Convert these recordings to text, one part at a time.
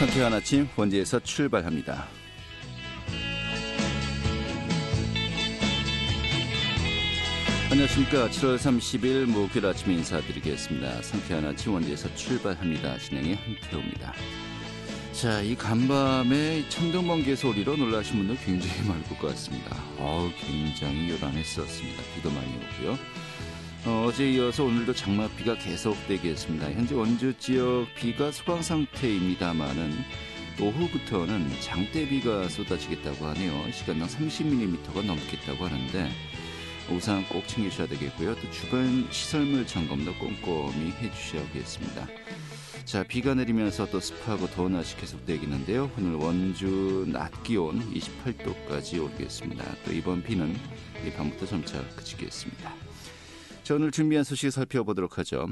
상쾌한 아침 원지에서 출발합니다. 안녕하십니까. 7월 30일 목요일 아침 인사드리겠습니다. 상쾌한 아침 원지에서 출발합니다. 진행의 한태우입니다. 자, 이 간밤에 천둥번개 소리로 놀라신 분들 굉장히 많을 것 같습니다. 어우, 굉장히 요란했었습니다. 비도 많이 오고요. 어, 제 이어서 오늘도 장맛비가 계속되겠습니다. 현재 원주 지역 비가 소강 상태입니다만은 오후부터는 장대비가 쏟아지겠다고 하네요. 시간당 30mm가 넘겠다고 하는데 우산 꼭 챙기셔야 되겠고요. 또 주변 시설물 점검도 꼼꼼히 해주셔야겠습니다. 자, 비가 내리면서 또 습하고 더운 날씨 계속되겠는데요. 오늘 원주 낮 기온 28도까지 오르겠습니다. 또 이번 비는 이 밤부터 점차 그치겠습니다. 자, 오늘 준비한 소식 살펴보도록 하죠.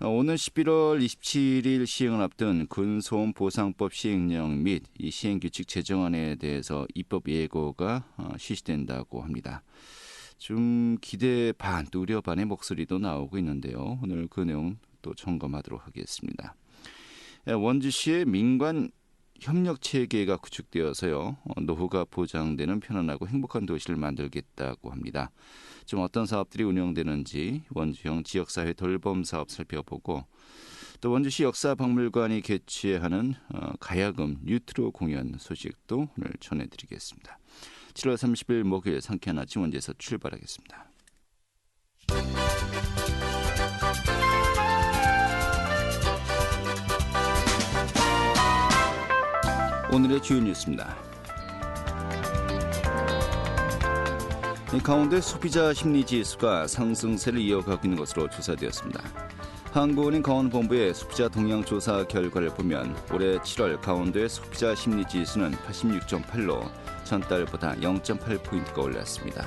어, 오늘 11월 27일 시행을 앞둔 군소음 보상법 시행령 및 이 시행 규칙 제정안에 대해서 입법 예고가 어, 실시된다고 합니다. 좀 기대 반, 또 우려 반의 목소리도 나오고 있는데요. 오늘 그 내용 또 점검하도록 하겠습니다. 예, 원주시의 민관 협력 체계가 구축되어서요 어, 노후가 보장되는 편안하고 행복한 도시를 만들겠다고 합니다. 좀 어떤 사업들이 운영되는지 원주형 지역사회 돌봄 사업 살펴보고 또 원주시 역사박물관이 개최하는 어, 가야금 뉴트로 공연 소식도 오늘 전해드리겠습니다. 7월 30일 목요일 상쾌한 아침 원주에서 출발하겠습니다. 오늘의 주요 뉴스입니다. 가운데 소비자 심리 지수가 상승세를 이어가고 있는 것으로 조사되었습니다. 한국은행 강원본부의 소비자 동향 조사 결과를 보면 올해 7월 강원도의 소비자 심리 지수는 86.8로 전달보다 0.8포인트가 올랐습니다.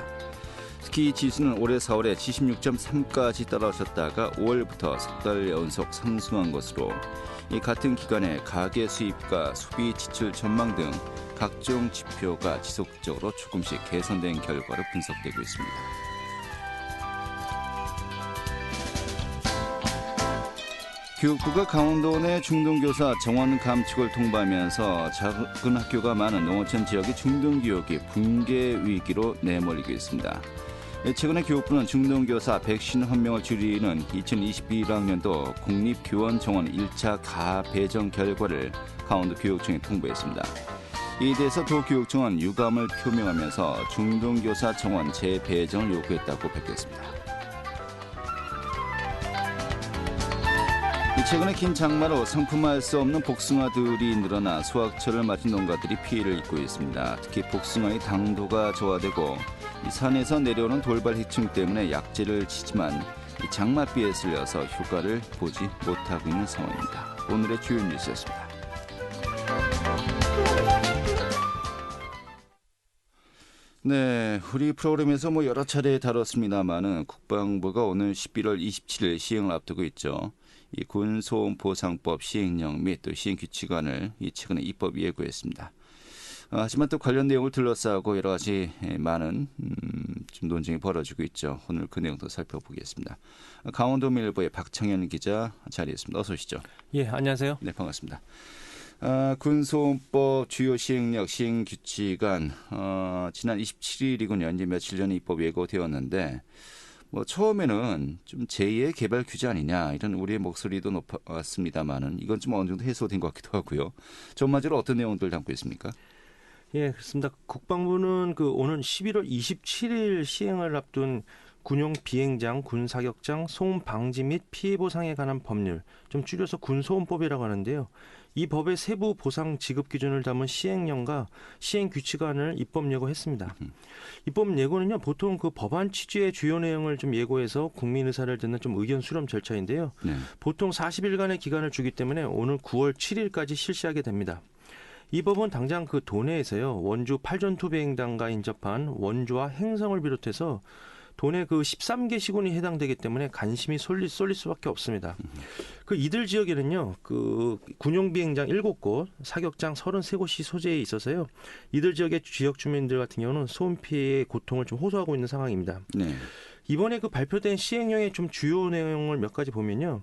특히 지수는 올해 4월에 76.3까지 떨어졌다가 5월부터 석 달 연속 상승한 것으로 이 같은 기간에 가계 수입과 소비 지출 전망 등 각종 지표가 지속적으로 조금씩 개선된 결과로 분석되고 있습니다. 교육부가 강원도 내 중등교사 정원 감축을 통보하면서 작은 학교가 많은 농어촌 지역의 중등교육이 붕괴 위기로 내몰리고 있습니다. 최근에 교육부는 중등교사 151명을 줄이는 2021학년도 국립교원 정원 1차 가배정 결과를 강원도 교육청에 통보했습니다. 이에 대해서 도교육청은 유감을 표명하면서 중등교사 정원 재배정을 요구했다고 밝혔습니다. 최근에 긴 장마로 상품화할 수 없는 복숭아들이 늘어나 수확철을 맞은 농가들이 피해를 입고 있습니다. 특히 복숭아의 당도가 저하되고 산에서 내려오는 돌발 해충 때문에 약재를 치지만 장맛비에 쓸려서 효과를 보지 못하고 있는 상황입니다. 오늘의 주요 뉴스였습니다. 네, 우리 프로그램에서 뭐 여러 차례 다뤘습니다만은 국방부가 오늘 11월 27일 시행을 앞두고 있죠. 이 군소음 보상법 시행령 및 또 시행 규칙안을 이 최근에 입법 예고했습니다. 어, 하지만 또 관련 내용을 둘러싸고 여러 가지 많은 음, 좀 논쟁이 벌어지고 있죠. 오늘 그 내용도 살펴보겠습니다. 강원도밀보의 박창현 기자 자리했습니다. 어서 오시죠. 예, 안녕하세요. 네, 반갑습니다. 아, 군소음법 주요 시행령 시행규칙안 어, 지난 27일이군요. 이제 며칠 전에 입법 예고되었는데 뭐 처음에는 좀 제2의 개발 규제 아니냐 이런 우리의 목소리도 높았습니다만은 이건 좀 어느 정도 해소된 것 같기도 하고요. 전반적으로 어떤 내용들 담고 있습니까? 예, 그렇습니다. 국방부는 그 오는 11월 27일 시행을 앞둔 군용 비행장, 군 사격장, 소음 방지 및 피해 보상에 관한 법률, 좀 줄여서 군소음법이라고 하는데요. 이 법의 세부 보상 지급 기준을 담은 시행령과 시행 규칙안을 입법 예고했습니다. 입법 예고는요 보통 그 법안 취지의 주요 내용을 좀 예고해서 국민 의사를 듣는 좀 의견 수렴 절차인데요. 네. 보통 40일간의 기간을 주기 때문에 오늘 9월 7일까지 실시하게 됩니다. 이 법은 당장 그 도내에서요 원주 팔전투 비행단과 인접한 원주와 행성을 비롯해서 돈의 그 13개 시군이 해당되기 때문에 관심이 쏠릴, 쏠릴 수밖에 없습니다. 그 이들 지역에는요, 그 군용 비행장 7곳, 사격장 33곳이 소재에 있어서요. 이들 지역의 지역 주민들 같은 경우는 소음 피해의 고통을 좀 호소하고 있는 상황입니다. 네. 이번에 그 발표된 시행령의 좀 주요 내용을 몇 가지 보면요.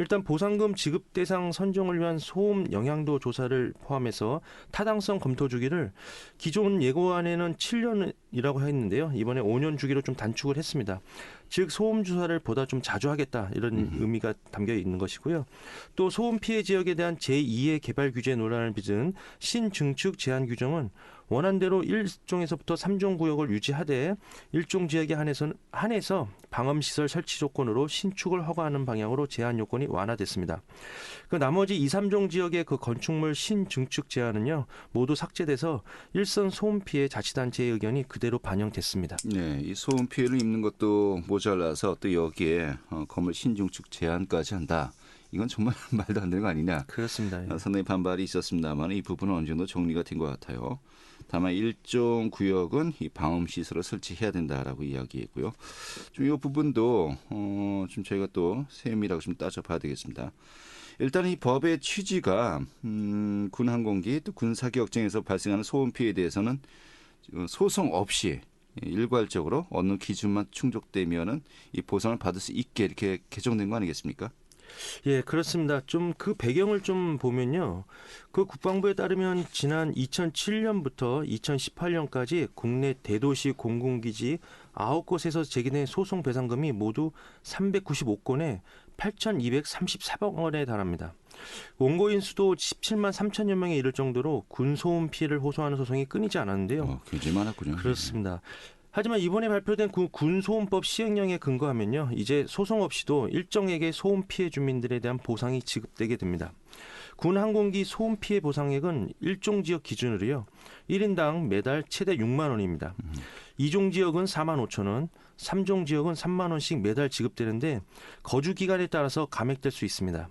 일단 보상금 지급 대상 선정을 위한 소음 영향도 조사를 포함해서 타당성 검토 주기를 기존 예고안에는 7년이라고 했는데요. 이번에 5년 주기로 좀 단축을 했습니다. 즉 소음 조사를 보다 좀 자주 하겠다 이런 음. 의미가 담겨 있는 것이고요. 또 소음 피해 지역에 대한 제2의 개발 규제 논란을 빚은 신증축 제한 규정은 원안대로 1종에서부터 3종 구역을 유지하되 1종 지역에 한해서, 한해서 방음 시설 설치 조건으로 신축을 허가하는 방향으로 제한 요건이 완화됐습니다. 그 나머지 2, 3종 지역의 그 건축물 신증축 제한은요 모두 삭제돼서 일선 소음 피해 자치단체의 의견이 그대로 반영됐습니다. 네, 이 소음 피해를 입는 것도 모자라서 또 여기에 어, 건물 신중축 제한까지 한다. 이건 정말 말도 안 되는 거 아니냐. 그렇습니다. 예. 어, 상당히 반발이 있었습니다만 이 부분은 어느 정도 정리가 된 것 같아요. 다만 일종 구역은 이 방음 시설을 설치해야 된다라고 이야기했고요. 좀 이 부분도 어, 좀 저희가 또 세밀하게 좀 따져봐야 되겠습니다. 일단 이 법의 취지가 음, 군 항공기 또 군 사격장에서 발생하는 소음 피해에 대해서는 어, 소송 없이 일괄적으로 어느 기준만 충족되면은 이 보상을 받을 수 있게 이렇게 개정된 거 아니겠습니까? 예, 그렇습니다. 좀 그 배경을 좀 보면요. 그 국방부에 따르면 지난 2007년부터 2018년까지 국내 대도시 공군기지 9곳에서 제기된 소송 배상금이 모두 395건에 8,234억 원에 달합니다. 원고인 수도 17만 3천여 명에 이를 정도로 군소음 피해를 호소하는 소송이 끊이지 않았는데요. 어, 굉장히 많았군요. 그렇습니다. 하지만 이번에 발표된 군- 군소음법 시행령에 근거하면요. 이제 소송 없이도 일정액의 소음 피해 주민들에 대한 보상이 지급되게 됩니다. 군 항공기 소음 피해 보상액은 일종 지역 기준으로요. 1인당 매달 최대 6만 원입니다. 이종 지역은 4만 5천 원, 삼종 지역은 3만 원씩 매달 지급되는데 거주 기간에 따라서 감액될 수 있습니다.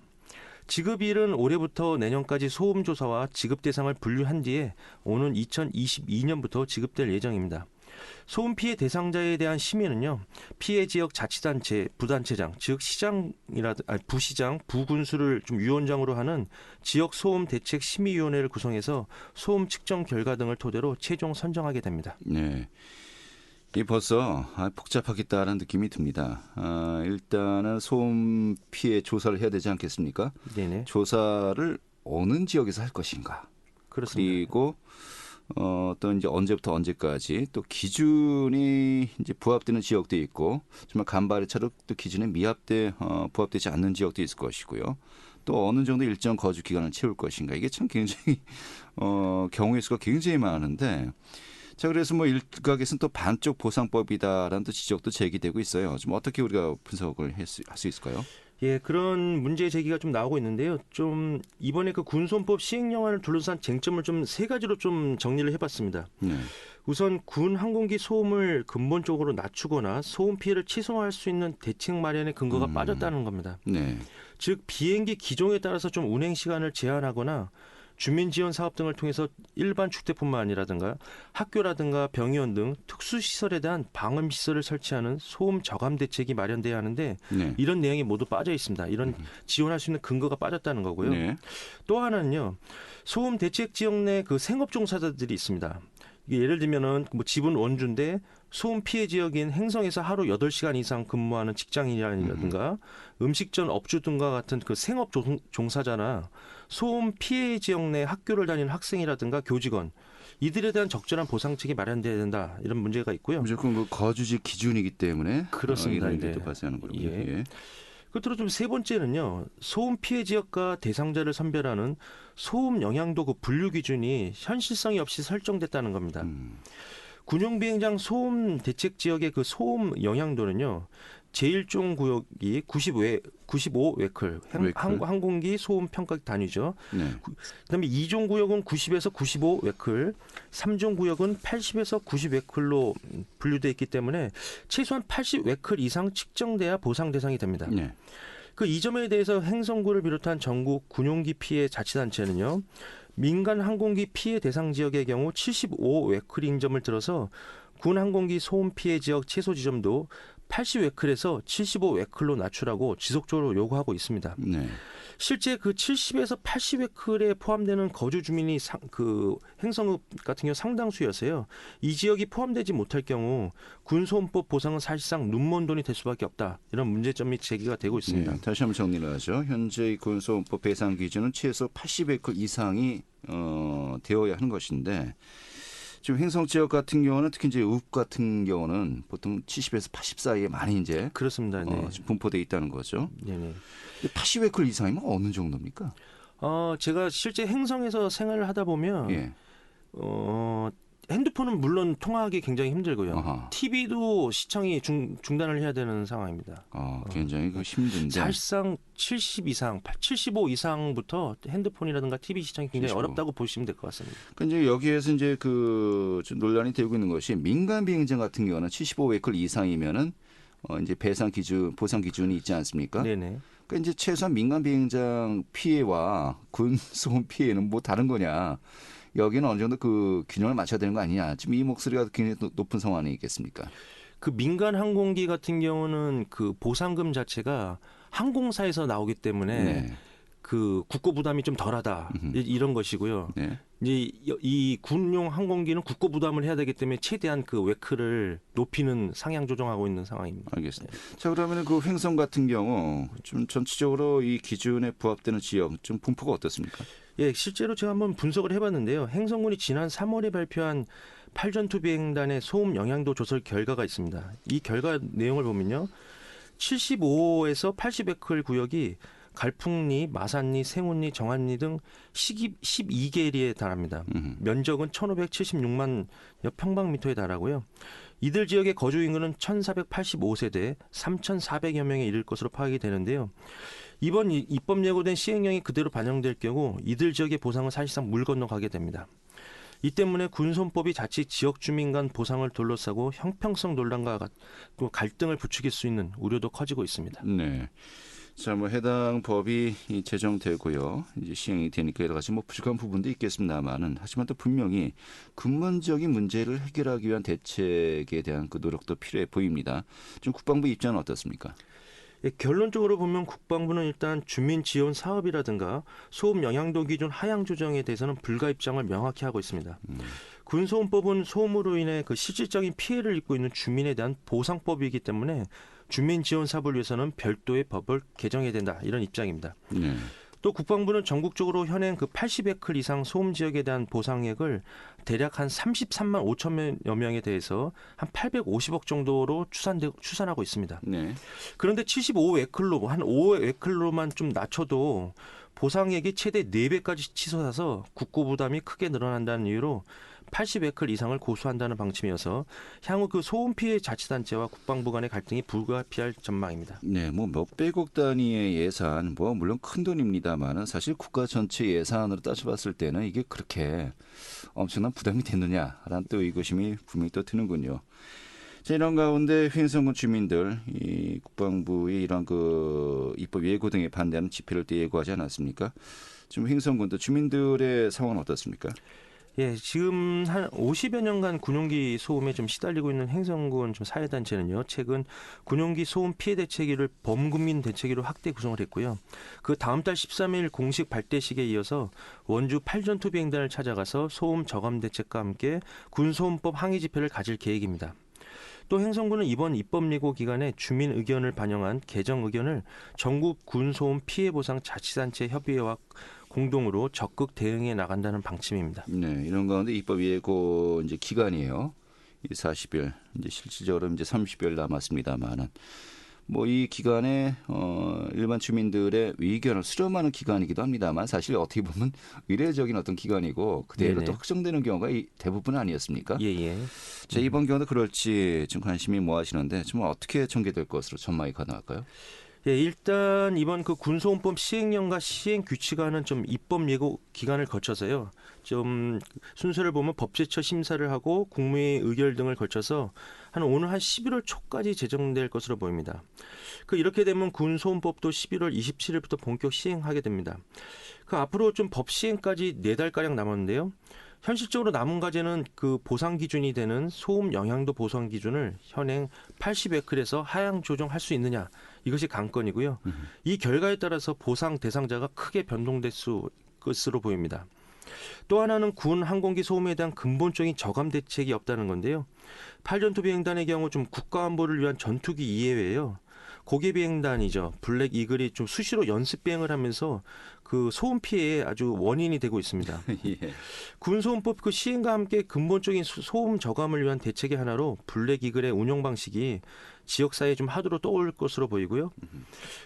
지급일은 올해부터 내년까지 소음 조사와 지급 대상을 분류한 뒤에 오는 2022년부터 지급될 예정입니다. 소음 피해 대상자에 대한 심의는요 피해 지역 자치단체 부단체장 즉 시장이라 아니, 부시장 부군수를 좀 위원장으로 하는 지역 소음 대책 심의위원회를 구성해서 소음 측정 결과 등을 토대로 최종 선정하게 됩니다. 네. 이 벌써 아, 복잡하겠다는 느낌이 듭니다. 아, 일단은 소음 피해 조사를 해야 되지 않겠습니까? 네네 조사를 어느 지역에서 할 것인가? 그렇습니다. 그리고 어, 또 이제 언제부터 언제까지 또 기준이 이제 부합되는 지역도 있고 정말 간발의 차로 또 기준에 미합돼 어, 부합되지 않는 지역도 있을 것이고요. 또 어느 정도 일정 거주 기간을 채울 것인가 이게 참 굉장히 어, 경우의 수가 굉장히 많은데 자 그래서 뭐 일각에서는 또 반쪽 보상법이다라는 또 지적도 제기되고 있어요. 좀 어떻게 우리가 분석을 할 수 있을까요? 예, 그런 문제 제기가 좀 나오고 있는데요. 좀 이번에 그 군소음법 시행령안을 둘러싼 쟁점을 좀 세 가지로 좀 정리를 해봤습니다. 네. 우선 군 항공기 소음을 근본적으로 낮추거나 소음 피해를 최소화할 수 있는 대책 마련의 근거가 음. 빠졌다는 겁니다. 네. 즉 비행기 기종에 따라서 좀 운행 시간을 제한하거나 주민 지원 사업 등을 통해서 일반 주택뿐만 아니라든가 학교라든가 병의원 등 특수 시설에 대한 방음 시설을 설치하는 소음 저감 대책이 마련돼야 하는데 네. 이런 내용이 모두 빠져 있습니다. 이런 지원할 수 있는 근거가 빠졌다는 거고요. 네. 또 하나는요. 소음 대책 지역 내 그 생업 종사자들이 있습니다. 예를 들면은 뭐 집은 원주인데 소음 피해 지역인 행성에서 하루 8시간 이상 근무하는 직장인이라든가 음식점 업주 등과 같은 그 생업 종- 종사자나 소음 피해 지역 내 학교를 다니는 학생이라든가 교직원 이들에 대한 적절한 보상책이 마련돼야 된다 이런 문제가 있고요. 무조건 그 거주지 기준이기 때문에 그렇습니다. 어, 이런 일도 네. 발생하는 거군요. 예. 예. 끝으로 좀 세 번째는요. 소음 피해 지역과 대상자를 선별하는 소음 영향도 그 분류 기준이 현실성이 없이 설정됐다는 겁니다. 음. 군용 비행장 소음 대책 지역의 그 소음 영향도는요. 제1종 구역이 95, 95 웨클, 항- 웨클. 항- 항공기 소음 평가 단위죠. 네. 그다음에 2종 구역은 90에서 95 웨클, 3종 구역은 80에서 90 웨클로 분류돼 있기 때문에 최소한 80 웨클 이상 측정돼야 보상 대상이 됩니다. 네. 그 이 점에 대해서 행성구를 비롯한 전국 군용기 피해 자치단체는요. 민간 항공기 피해 대상 지역의 경우 75 웨클 인점을 들어서 군 항공기 소음 피해 지역 최소 지점도 80 웨클에서 75 웨클로 낮추라고 지속적으로 요구하고 있습니다. 네. 실제 그 70에서 80 웨클에 포함되는 거주 주민이 상, 그 행성읍 같은 경우 상당수여서요. 이 지역이 포함되지 못할 경우 군소음법 보상은 사실상 눈먼 돈이 될 수밖에 없다. 이런 문제점이 제기가 되고 있습니다. 네, 다시 한번 정리를 하죠. 현재 이 군소음법 배상 기준은 최소 80에크 이상이 어, 되어야 하는 것인데 지금 행성 지역 같은 경우는 특히 이제 읍 같은 경우는 보통 70에서 80 사이에 많이 이제 그렇습니다. 네. 어, 분포돼 있다는 거죠. 네네. 80에크 이상이면 어느 정도입니까? 어, 제가 실제 행성에서 생활을 하다 보면 예. 어, 핸드폰은 물론 통화하기 굉장히 힘들고요. 아하. TV도 시청이 중, 중단을 해야 되는 상황입니다. 어, 굉장히 그 힘든데. 사실상 70 이상, 75 이상부터 핸드폰이라든가 TV 시청이 굉장히 75. 어렵다고 보시면 될 것 같습니다. 그 이제 여기에서 이제 그좀 논란이 되고 있는 것이 민간 비행장 같은 경우는 75웨클 이상이면은 어 이제 배상 기준 보상 기준이 있지 않습니까? 네네. 그러니까 이제 최소한 민간 비행장 피해와 군 소음 피해는 뭐 다른 거냐? 여기는 어느 정도 그 균형을 맞춰야 되는 거 아니냐? 지금 이 목소리가 굉장히 높- 높은 상황이 있겠습니까? 그 민간 항공기 같은 경우는 그 보상금 자체가 항공사에서 나오기 때문에 네. 그 국고 부담이 좀 덜하다 음흠. 이- 이런 것이고요. 네. 이제 이- 이 군용 항공기는 국고 부담을 해야 되기 때문에 최대한 그 웨크를 높이는 상향 조정하고 있는 상황입니다. 알겠습니다. 자 그러면 그 횡성 같은 경우 좀 전체적으로 이 기준에 부합되는 지역 좀 분포가 어떻습니까? 예, 실제로 제가 한번 분석을 해봤는데요. 행성군이 지난 3월에 발표한 8전투 비행단의 소음 영향도 조사 결과가 있습니다. 이 결과 내용을 보면요. 75에서 80에클 구역이 갈풍리, 마산리, 생운리, 정안리 등 12개리에 달합니다. 음흠. 면적은 1,576만 여 평방미터에 달하고요. 이들 지역의 거주 인구는 1,485세대 3,400여 명에 이를 것으로 파악이 되는데요. 이번 이- 입법 예고된 시행령이 그대로 반영될 경우 이들 지역의 보상은 사실상 물 건너가게 됩니다. 이 때문에 군손법이 자칫 지역 주민 간 보상을 둘러싸고 형평성 논란과 갈등을 부추길 수 있는 우려도 커지고 있습니다. 네. 자, 뭐 해당 법이 이 제정되고요. 이제 시행이 되니까 여러 가지 뭐 부족한 부분도 있겠습니다만은 하지만 또 분명히 근본적인 문제를 해결하기 위한 대책에 대한 그 노력도 필요해 보입니다. 지금 국방부 입장은 어떻습니까? 예, 결론적으로 보면 국방부는 일단 주민 지원 사업이라든가 소음 영향도 기준 하향 조정에 대해서는 불가 입장을 명확히 하고 있습니다. 군소음법은 소음으로 인해 그 실질적인 피해를 입고 있는 주민에 대한 보상법이기 때문에 주민 지원 사업을 위해서는 별도의 법을 개정해야 된다 이런 입장입니다. 네. 또 국방부는 전국적으로 현행 그 80에클 이상 소음 지역에 대한 보상액을 대략 한 33만 5천여 명에 대해서 한 850억 정도로 추산되, 추산하고 있습니다. 네. 그런데 75웨클로 한 5웨클로만 좀 낮춰도 보상액이 최대 4배까지 치솟아서 국고 부담이 크게 늘어난다는 이유로 80웨클 이상을 고수한다는 방침이어서 향후 그 소음 피해 자치단체와 국방부 간의 갈등이 불가피할 전망입니다. 네, 뭐 몇백억 단위의 예산, 뭐 물론 큰 돈입니다만은 사실 국가 전체 예산으로 따져봤을 때는 이게 그렇게 엄청난 부담이 됐느냐라는 또 의구심이 분명히 또 드는군요. 자, 이런 가운데 횡성군 주민들, 이 국방부의 이런 그 입법 예고 등에 반대하는 집회를 또 예고하지 않았습니까? 지금 횡성군도 주민들의 상황은 어떻습니까? 예, 지금 한 50여 년간 군용기 소음에 좀 시달리고 있는 행성군 좀 사회단체는요, 최근 군용기 소음 피해 대책위를 범국민 대책위로 확대 구성을 했고요. 그 다음 달 13일 공식 발대식에 이어서 원주 8전투 비행단을 찾아가서 소음 저감 대책과 함께 군소음법 항의 집회를 가질 계획입니다. 또 행성군은 이번 입법 예고 기간에 주민 의견을 반영한 개정 의견을 전국 군소음 피해 보상 자치단체 협의회와 공동으로 적극 대응해 나간다는 방침입니다. 네, 이런 가운데 입법 예고 이제 기간이에요. 이 40일 이제 실질적으로 이제 30일 남았습니다만은 뭐 이 기간에 어 일반 주민들의 의견을 수렴하는 기간이기도 합니다만 사실 어떻게 보면 의례적인 어떤 기간이고 그대로. 또 확정되는 경우가 이 대부분 아니었습니까? 예, 예. 자 이번 경우도 그럴지 좀 관심이 모아지는데 좀 어떻게 전개될 것으로 전망이 가능할까요? 예, 일단 이번 그 군소음법 시행령과 시행 규칙안은 좀 입법 예고 기간을 거쳐서요. 좀 순서를 보면 법제처 심사를 하고 국무회의 의결 등을 거쳐서 한 오늘 한 11월 초까지 제정될 것으로 보입니다. 그 이렇게 되면 군소음법도 11월 27일부터 본격 시행하게 됩니다. 그 앞으로 좀 법 시행까지 네 달 가량 남았는데요. 현실적으로 남은 과제는 그 보상 기준이 되는 소음 영향도 보상 기준을 현행 80 에클에서 하향 조정할 수 있느냐 이것이 관건이고요. 이 결과에 따라서 보상 대상자가 크게 변동될 수 것으로 보입니다. 또 하나는 군 항공기 소음에 대한 근본적인 저감 대책이 없다는 건데요. 8전 투 비행단의 경우 좀 국가 안보를 위한 전투기 이해외에요. 고개 비행단이죠. 블랙 이글이 좀 수시로 연습 비행을 하면서 그 소음 피해의 아주 원인이 되고 있습니다. 예. 군소음법 그 시행과 함께 근본적인 소- 소음 저감을 위한 대책의 하나로 블랙 이글의 운영 방식이 지역사회에 좀 하도로 떠올 것으로 보이고요.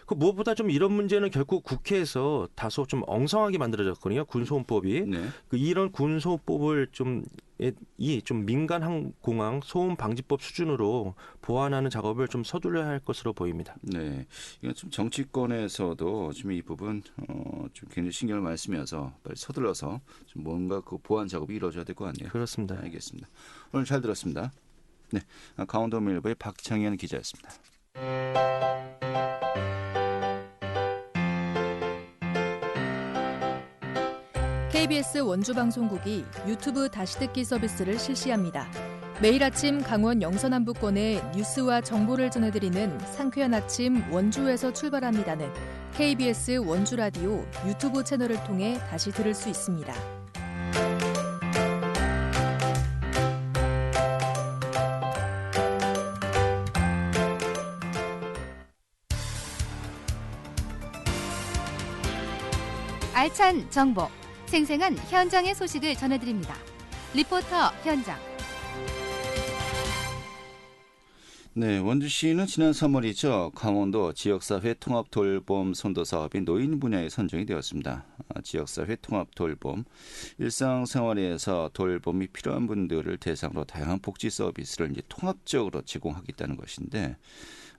그 무엇보다 좀 이런 문제는 결국 국회에서 다소 좀 엉성하게 만들어졌거든요. 군소음법이. 네. 그 이런 군소법을 좀 이좀 민간 항공항 소음 방지법 수준으로 보완하는 작업을 좀 서둘러야 할 것으로 보입니다. 네, 이건 좀 정치권에서도 지금 이 부분 어, 좀 굉장히 신경을 많이 쓰면서 빨리 서둘러서 좀 뭔가 그 보완 작업이 이루어져야 될 것 같네요. 그렇습니다. 알겠습니다. 오늘 잘 들었습니다. 네, 아, 강원도 밀보의 박창현 기자였습니다. KBS 원주방송국이 유튜브 다시 듣기 서비스를 실시합니다. 매일 아침 강원 영서남부권의 뉴스와 정보를 전해드리는 상쾌한 아침 원주에서 출발합니다는 KBS 원주라디오 유튜브 채널을 통해 다시 들을 수 있습니다. 알찬 정보, 생생한 현장의 소식을 전해드립니다. 리포터 현장. 네, 원주시는 지난 3월이죠. 강원도 지역사회 통합 돌봄 선도 사업이 노인 분야에 선정이 되었습니다. 아, 지역사회 통합 돌봄, 일상생활에서 돌봄이 필요한 분들을 대상으로 다양한 복지 서비스를 이제 통합적으로 제공하겠다는 것인데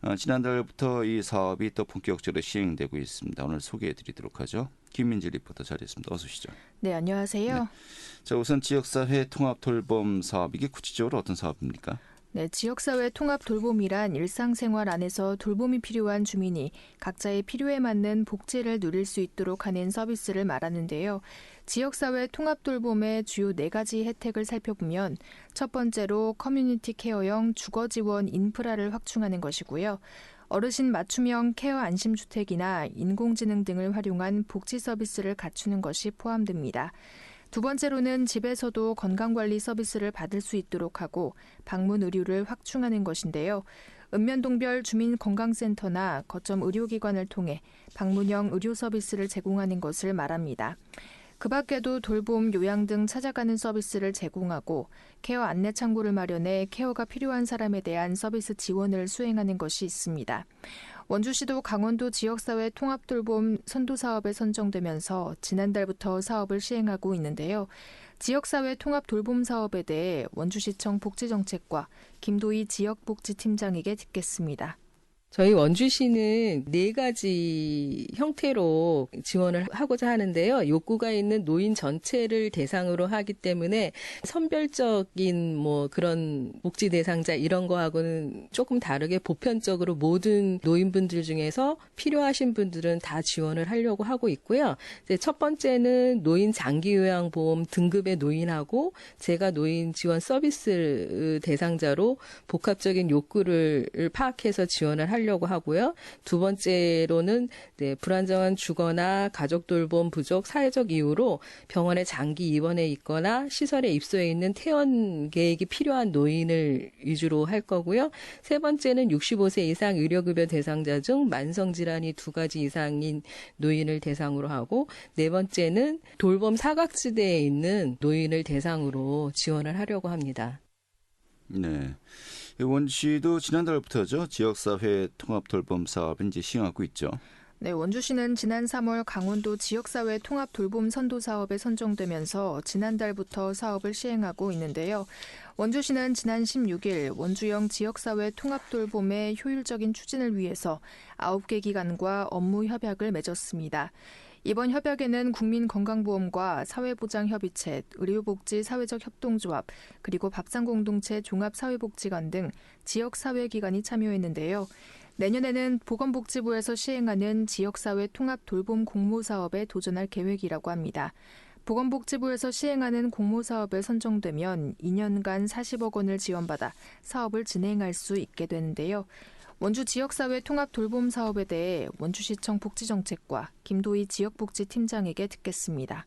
어, 지난달부터 이 사업이 또 본격적으로 시행되고 있습니다. 오늘 소개해드리도록 하죠. 김민지 리포터 자리했습니다. 어서 오시죠. 네, 안녕하세요. 자, 우선 지역사회 통합 돌봄 사업 이게 구체적으로 어떤 사업입니까? 네, 지역사회 통합 돌봄이란 일상생활 안에서 돌봄이 필요한 주민이 각자의 필요에 맞는 복지를 누릴 수 있도록 하는 서비스를 말하는데요. 지역사회 통합 돌봄의 주요 네 가지 혜택을 살펴보면 첫 번째로 커뮤니티 케어형 주거 지원 인프라를 확충하는 것이고요. 어르신 맞춤형 케어 안심주택이나 인공지능 등을 활용한 복지 서비스를 갖추는 것이 포함됩니다. 두 번째로는 집에서도 건강관리 서비스를 받을 수 있도록 하고 방문 의료를 확충하는 것인데요. 읍면동별 주민건강센터나 거점 의료기관을 통해 방문형 의료 서비스를 제공하는 것을 말합니다. 그 밖에도 돌봄, 요양 등 찾아가는 서비스를 제공하고 케어 안내 창구를 마련해 케어가 필요한 사람에 대한 서비스 지원을 수행하는 것이 있습니다. 원주시도 강원도 지역사회 통합돌봄 선도 사업에 선정되면서 지난달부터 사업을 시행하고 있는데요. 지역사회 통합 돌봄 사업에 대해 원주시청 복지정책과 김도희 지역복지팀장에게 듣겠습니다. 저희 원주시는 네 가지 형태로 지원을 하고자 하는데요. 욕구가 있는 노인 전체를 대상으로 하기 때문에 선별적인 뭐 그런 복지 대상자 이런 거하고는 조금 다르게 보편적으로 모든 노인분들 중에서 필요하신 분들은 다 지원을 하려고 하고 있고요. 이제 첫 번째는 노인 장기 요양보험 등급의 노인하고 제가 노인 지원 서비스 대상자로 복합적인 욕구를 파악해서 지원을 하려고 하고요. 두 번째로는 네, 불안정한 주거나 가족 돌봄 부족, 사회적 이유로 병원에 장기 입원해 있거나 시설에 입소해 있는 퇴원 계획이 필요한 노인을 위주로 할 거고요. 세 번째는 65세 이상 의료급여 대상자 중 만성 질환이 두 가지 이상인 노인을 대상으로 하고 네 번째는 돌봄 사각지대에 있는 노인을 대상으로 지원을 하려고 합니다. 네. 원주시도 지난달부터죠. 지역사회 통합 돌봄 사업을 이제 시행하고 있죠. 네, 원주시는 지난 3월 강원도 지역사회 통합 돌봄 선도 사업에 선정되면서 지난달부터 사업을 시행하고 있는데요. 원주시는 지난 16일 원주형 지역사회 통합 돌봄의 효율적인 추진을 위해서 9개 기관과 업무 협약을 맺었습니다. 이번 협약에는 국민건강보험과 사회보장협의체, 의료복지 사회적 협동조합, 그리고 밥상공동체 종합사회복지관 등 지역사회기관이 참여했는데요. 내년에는 보건복지부에서 시행하는 지역사회 통합 돌봄 공모 사업에 도전할 계획이라고 합니다. 보건복지부에서 시행하는 공모 사업에 선정되면 2년간 40억 원을 지원받아 사업을 진행할 수 있게 되는데요. 원주 지역사회 통합 돌봄 사업에 대해 원주시청 복지정책과 김도희 지역복지팀장에게 듣겠습니다.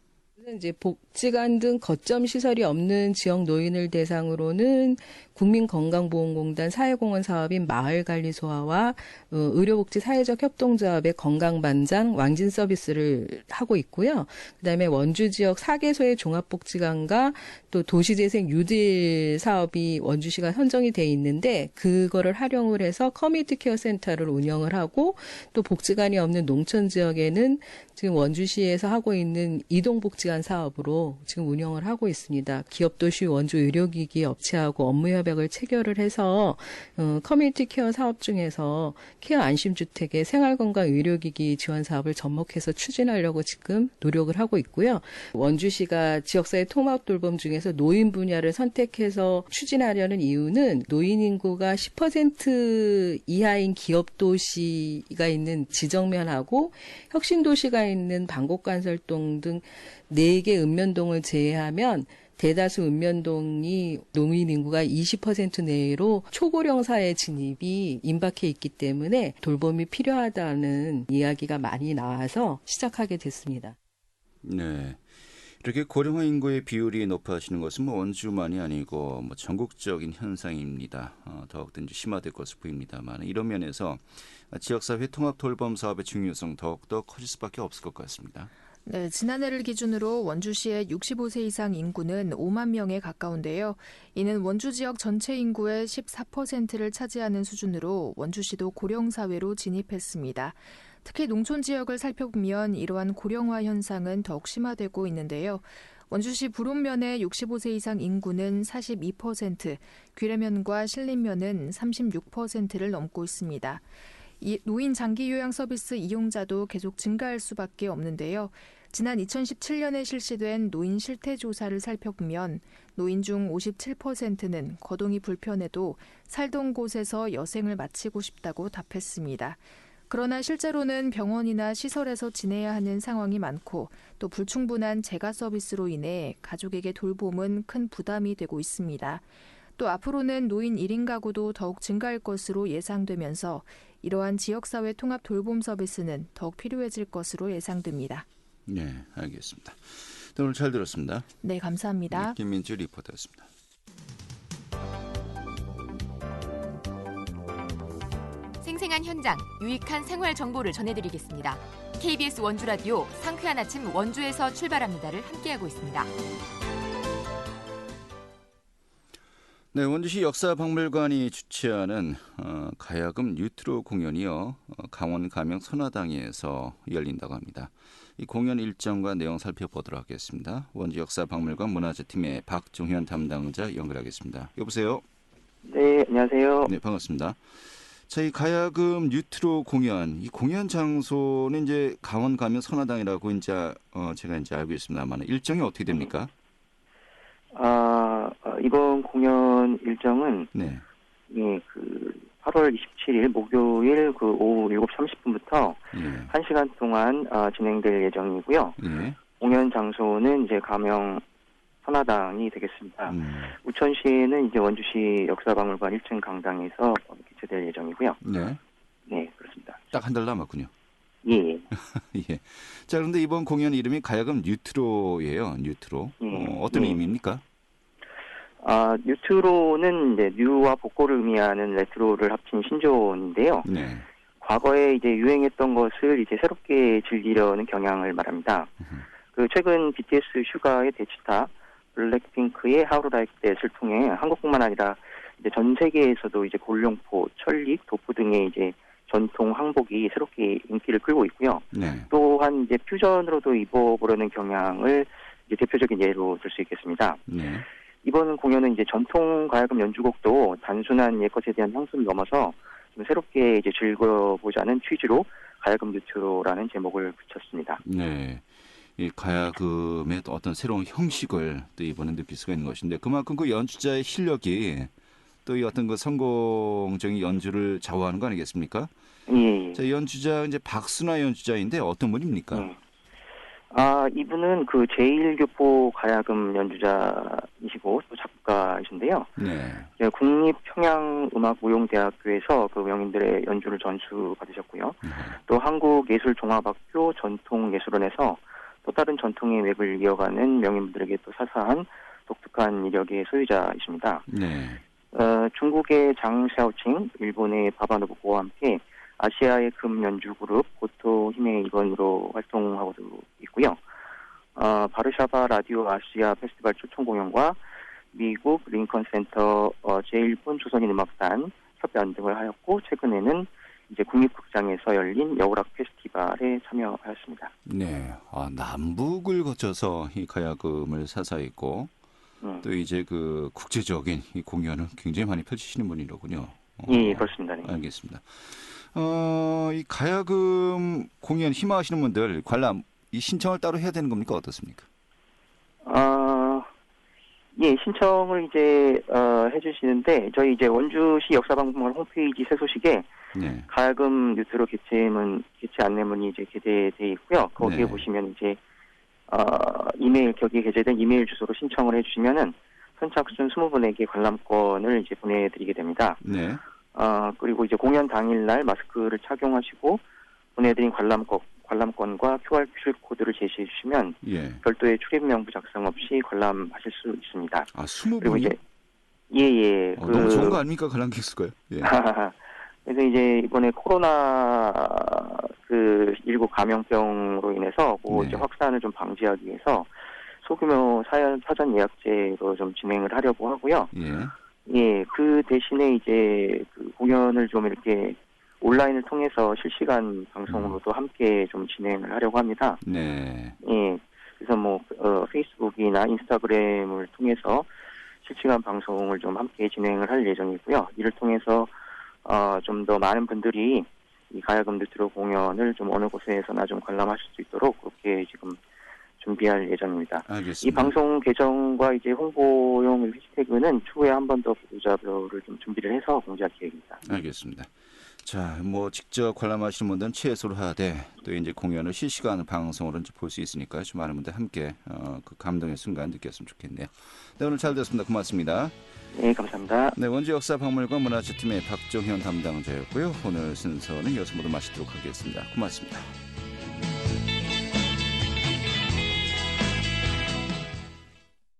이제 복지관 등 거점 시설이 없는 지역 노인을 대상으로는 국민건강보험공단 사회공헌 사업인 마을관리소와와 어, 의료복지 사회적 협동조합의 건강반장 왕진 서비스를 하고 있고요. 그다음에 원주 지역 4개소의 종합복지관과 또 도시재생 뉴딜 사업이 원주시가 선정이 돼 있는데 그거를 활용을 해서 커뮤니티 케어 센터를 운영을 하고 또 복지관이 없는 농촌 지역에는 지금 원주시에서 하고 있는 이동복지관 사업으로 지금 운영을 하고 있습니다. 기업도시 원주 의료기기 업체하고 업무 협약을 체결을 해서 어, 커뮤니티 케어 사업 중에서 케어 안심주택의 생활건강 의료기기 지원 사업을 접목해서 추진하려고 지금 노력을 하고 있고요. 원주시가 지역사회 통합 돌봄 중에서 노인 분야를 선택해서 추진하려는 이유는 노인 인구가 10% 이하인 기업 도시가 있는 지정면하고 혁신 도시가 있는 방곡간설동 등 4개 읍면동을 제외하면 대다수 읍면동이 노인 인구가 20% 내로 초고령 사회 진입이 임박해 있기 때문에 돌봄이 필요하다는 이야기가 많이 나와서 시작하게 됐습니다. 네. 이렇게 고령화 인구의 비율이 높아지는 것은 뭐 원주만이 아니고 뭐 전국적인 현상입니다. 어, 더욱더 이제 심화될 것으로 보입니다만 이런 면에서 지역사회 통합 돌봄 사업의 중요성 더욱더 커질 수밖에 없을 것 같습니다. 네, 지난해를 기준으로 원주시의 65세 이상 인구는 5만 명에 가까운데요. 이는 원주 지역 전체 인구의 14%를 차지하는 수준으로 원주시도 고령 사회로 진입했습니다. 특히 농촌 지역을 살펴보면 이러한 고령화 현상은 더욱 심화되고 있는데요. 원주시 부론면의 65세 이상 인구는 42%, 귀래면과 신림면은 36%를 넘고 있습니다. 이 노인 장기 요양 서비스 이용자도 계속 증가할 수밖에 없는데요. 지난 2017년에 실시된 노인 실태 조사를 살펴보면 노인 중 57%는 거동이 불편해도 살던 곳에서 여생을 마치고 싶다고 답했습니다. 그러나 실제로는 병원이나 시설에서 지내야 하는 상황이 많고 또 불충분한 재가 서비스로 인해 가족에게 돌봄은 큰 부담이 되고 있습니다. 또 앞으로는 노인 1인 가구도 더욱 증가할 것으로 예상되면서 이러한 지역사회 통합 돌봄 서비스는 더욱 필요해질 것으로 예상됩니다. 네, 알겠습니다. 네, 오늘 잘 들었습니다. 네, 감사합니다. 네, 김민주 리포터였습니다. 생생한 현장, 유익한 생활 정보를 전해드리겠습니다. KBS 원주 라디오 상쾌한 아침 원주에서 출발합니다를 함께하고 있습니다. 네, 원주시 역사박물관이 주최하는 어, 가야금 뉴트로 공연이요 어, 강원 가명 선화당에서 열린다고 합니다. 이 공연 일정과 내용 살펴보도록 하겠습니다. 원주 역사박물관 문화재팀의 박종현 담당자 연결하겠습니다. 여보세요. 네, 안녕하세요. 네, 반갑습니다. 자, 이 가야금 뉴트로 공연, 이 공연 장소는 이제 강원 가면 선화당이라고 이제 어, 제가 이제 알고 있습니다만 일정이 어떻게 됩니까? 아, 어, 이번 공연 일정은 네, 예, 그 8월 27일 목요일 그 오후 7시 30분부터 예, 1시간 동안 아, 진행될 예정이고요. 예, 공연 장소는 이제 가명 선화당이 되겠습니다. 음, 우천시에는 이제 원주시 역사박물관 1층 강당에서 개최될 예정이고요. 네, 네, 그렇습니다. 딱 한 달 남았군요. 예, 예. 자, 그런데 이번 공연 이름이 가야금 뉴트로예요. 뉴트로. 예. 어, 어떤 예. 의미입니까? 아, 뉴트로는 이제 뉴와 복고를 의미하는 레트로를 합친 신조어인데요. 네. 과거에 이제 유행했던 것을 이제 새롭게 즐기려는 경향을 말합니다. 그 최근 BTS 슈가의 대치타, 블랙핑크의 to Like That을 통해 한국뿐만 아니라 이제 전 세계에서도 이제 골룡포, 천릭, 도포 등의 이제 전통 항복이 새롭게 인기를 끌고 있고요. 네. 또한 이제 퓨전으로도 입어보려는 경향을 이제 대표적인 예로 들 수 있겠습니다. 네. 이번 공연은 이제 전통 가야금 연주곡도 단순한 옛것에 대한 향수를 넘어서 좀 새롭게 이제 즐겨보자는 취지로 가야금 뉴트로라는 제목을 붙였습니다. 네. 이 가야금의 또 어떤 새로운 형식을 또 이번에 느낄 수가 있는 것인데 그만큼 그 연주자의 실력이 또 이 어떤 그 성공적인 연주를 좌우하는 거 아니겠습니까? 예, 예. 자, 연주자 이제 박순아 연주자인데 어떤 분입니까? 예. 아, 이분은 그 제1교포 가야금 연주자이시고 또 작곡가이신데요. 네. 이제 국립평양음악무용대학교에서 그 명인들의 연주를 전수 받으셨고요. 네. 또 한국예술종합학교 전통예술원에서 또 다른 전통의 맥을 이어가는 명인들에게 또 사사한 독특한 이력의 소유자이십니다. 네. 어, 중국의 장 샤오칭, 일본의 바바노부고와 함께 아시아의 금 연주 그룹 고토 힘의 일원으로 활동하고도 있고요. 어, 바르샤바 라디오 아시아 페스티벌 초청 공연과 미국 링컨 센터 어, 제1본 조선인 음악단 협연 등을 하였고 최근에는 이제 국립극장에서 열린 여우락 페스티벌에 참여하였습니다. 네. 아, 남북을 거쳐서 이 가야금을 사사했고 음. 또 이제 그 국제적인 이 공연을 굉장히 많이 펼치시는 분이로군요. 어, 예, 그렇습니다. 네. 알겠습니다. 어, 이 가야금 공연 희망하시는 분들 관람 이 신청을 따로 해야 되는 겁니까 어떻습니까? 아, 예, 신청을 이제 어, 해주시는데 저희 이제 원주시 역사박물관 홈페이지 새 소식에 네. 가야금 뉴스로 개최문 개최 안내문이 이제 게재돼 있고요. 거기에 네. 보시면 이제 어, 이메일 거기에 게재된 이메일 주소로 신청을 해주시면은 선착순 20분에게 관람권을 이제 보내드리게 됩니다. 네. 어, 그리고 이제 공연 당일날 마스크를 착용하시고 보내드린 관람권, 관람권과 QR 코드를 제시해 주시면 예. 별도의 출입 명부 작성 없이 관람하실 수 있습니다. 아, 스무 그리고 분이 이제 예예 어, 너무 좋은 거 아닙니까 관람객 수가요? 예. 그래서 이제 이번에 코로나 그19 감염병으로 인해서 그 네. 이제 확산을 좀 방지하기 위해서 소규모 사연 사전 예약제로 좀 진행을 하려고 하고요. 예. 예, 그 대신에 이제 그 공연을 좀 이렇게 온라인을 통해서 실시간 방송으로도 함께 좀 진행을 하려고 합니다. 네. 예, 그래서 뭐 어, 페이스북이나 인스타그램을 통해서 실시간 방송을 좀 함께 진행을 할 예정이고요. 이를 통해서 어, 좀 더 많은 분들이 이 가야금 뉴트로 공연을 좀 어느 곳에서나 좀 관람하실 수 있도록 그렇게 지금 준비할 예정입니다. 알겠습니다. 이 방송 계정과 이제 홍보용 해시태그는 추후에 한 번 더 보도자료를 좀 준비를 해서 공지할 계획입니다. 알겠습니다. 자, 뭐 직접 관람하시는 분들은 최소로 하되 또 이제 공연을 실시간 방송으로 볼 수 있으니까 좀 많은 분들 함께 어, 그 감동의 순간 느꼈으면 좋겠네요. 네, 오늘 잘 됐습니다. 고맙습니다. 네, 감사합니다. 네, 원주 역사 박물관 문화재팀의 박종현 담당자였고요. 오늘 순서는 여기서 모두 마치도록 하겠습니다. 고맙습니다.